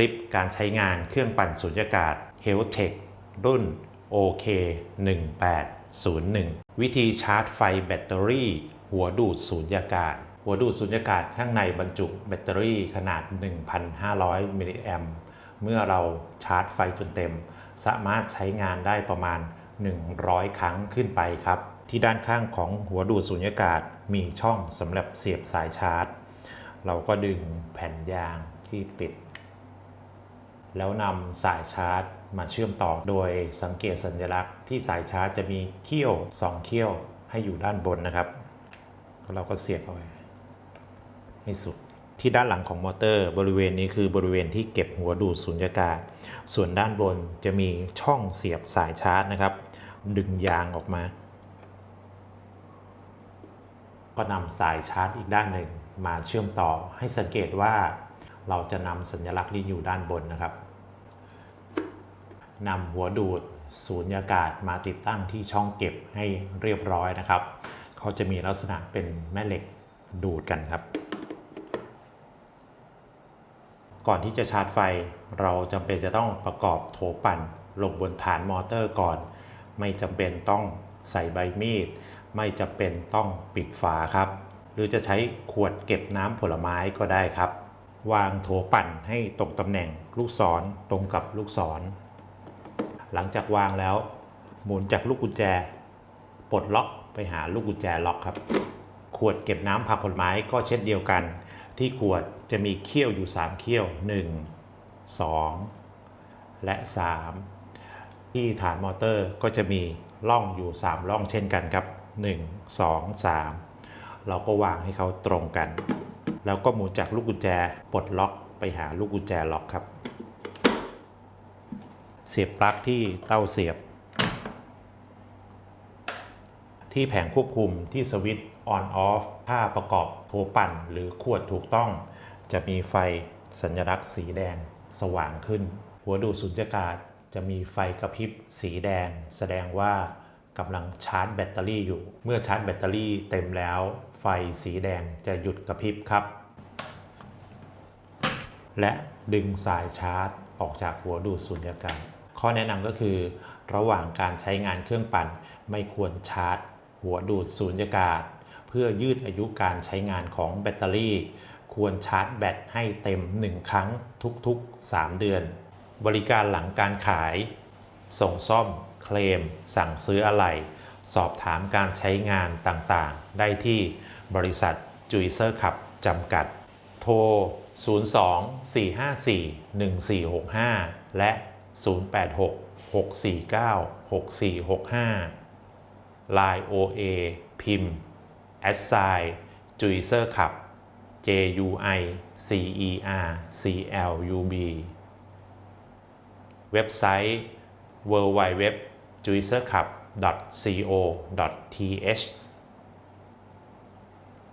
ลิปการใช้งานเครื่องปั่นสูญญากาศ h e l t e c h รุ่น OK 1801 วิธีชาร์จไฟแบตเตอรี่ หัวดูดสูญญากาศ หัวดูดสูญญากาศข้างในบรรจุแบตเตอรี่ขนาด 1,500 มิลลิแอมป์เมื่อเราชาร์จไฟจนเต็ม สามารถใช้งานได้ประมาณ 100 ครั้งขึ้นไปครับ ที่ด้านข้างของหัวดูดสูญญากาศมีช่องสำหรับเสียบสายชาร์จ เราก็ดึงแผ่นยางที่ปิด แล้วนำสายชาร์จมาเชื่อมต่อ โดยสังเกตสัญลักษณ์ที่สายชาร์จจะมีเขี้ยว 2 เขี้ยวให้อยู่ด้านบนนะครับ เราก็เสียบเอาไว้ให้สุด ที่ด้านหลังของมอเตอร์ บริเวณนี้คือบริเวณที่เก็บหัวดูดสุญญากาศ ส่วนด้านบนจะมีช่องเสียบสายชาร์จนะครับ ดึงยางออกมา ก็นำสายชาร์จอีกด้านหนึ่งมาเชื่อมต่อให้สังเกตว่า เราจะนำสัญลักษณ์ที่อยู่ด้านบนนะครับนำหัวดูดสูญญากาศมาติดตั้งที่ช่องเก็บให้เรียบร้อยนะครับ เขาจะมีลักษณะเป็นแม่เหล็กดูดกันครับ ก่อนที่จะชาร์จไฟ เราจำเป็นจะต้องประกอบโถปั่นลงบนฐานมอเตอร์ก่อน ไม่จำเป็นต้องใส่ใบมีด ไม่จำเป็นต้องปิดฝาครับ หรือจะใช้ขวดเก็บน้ำผลไม้ก็ได้ครับ วางโถปั่นให้ตรงตำแหน่งลูกศรตรงกับลูกศร หลังจากวางแล้ว หมุนจากลูกกุญแจ ปลดล็อกไปหาลูกกุญแจล็อกครับ ขวดเก็บน้ำผักผลไม้ก็เช่นเดียวกัน ที่ขวดจะมีเขี้ยวอยู่ 3 เขี้ยว 1 2 และ 3 ที่ฐานมอเตอร์ก็จะมีร่องอยู่3ร่องเช่นกันครับ 1 2 3 เราก็วางให้เขาตรงกัน แล้วก็หมุนจากลูกกุญแจปลดล็อกไปหาลูกกุญแจล็อกครับ เสียบปลั๊กที่เต้าเสียบ ที่แผงควบคุมที่สวิตช์ on off ถ้าประกอบโทปั่นหรือขวดถูกต้อง จะมีไฟสัญลักษณ์สีแดงสว่างขึ้น หัวดูดสุญญากาศจะมีไฟกระพริบสีแดง แสดงว่ากำลังชาร์จแบตเตอรี่อยู่ เมื่อชาร์จแบตเตอรี่เต็มแล้ว ไฟสีแดงจะหยุดกระพริบครับ และดึงสายชาร์จออกจากหัวดูดสุญญากาศข้อแนะนำก็คือ ระหว่างการใช้งานเครื่องปั่น ไม่ควรชาร์จ หัวดูดสูญญากาศ เพื่อยืดอายุการใช้งานของแบตเตอรี่ ควรชาร์จแบตให้เต็ม 1 ครั้งทุกๆ 3 เดือน บริการหลังการขาย ส่งซ่อม เคลม สั่งซื้ออะไหล่ สอบถามการใช้งานต่างๆ ได้ที่บริษัทจุยเซอร์ขับจำกัด โทร 02-454-1465 และ 086-649-6465 Line OA พิมพ์ a s s i g j u i c e r Club J U I C E R C L U B เว็บไซต์ w w w j u i c e r c l u b co th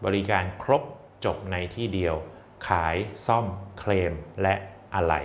บริการครบจบในที่เดียว ขายซ่อมเคลมและอะไหล่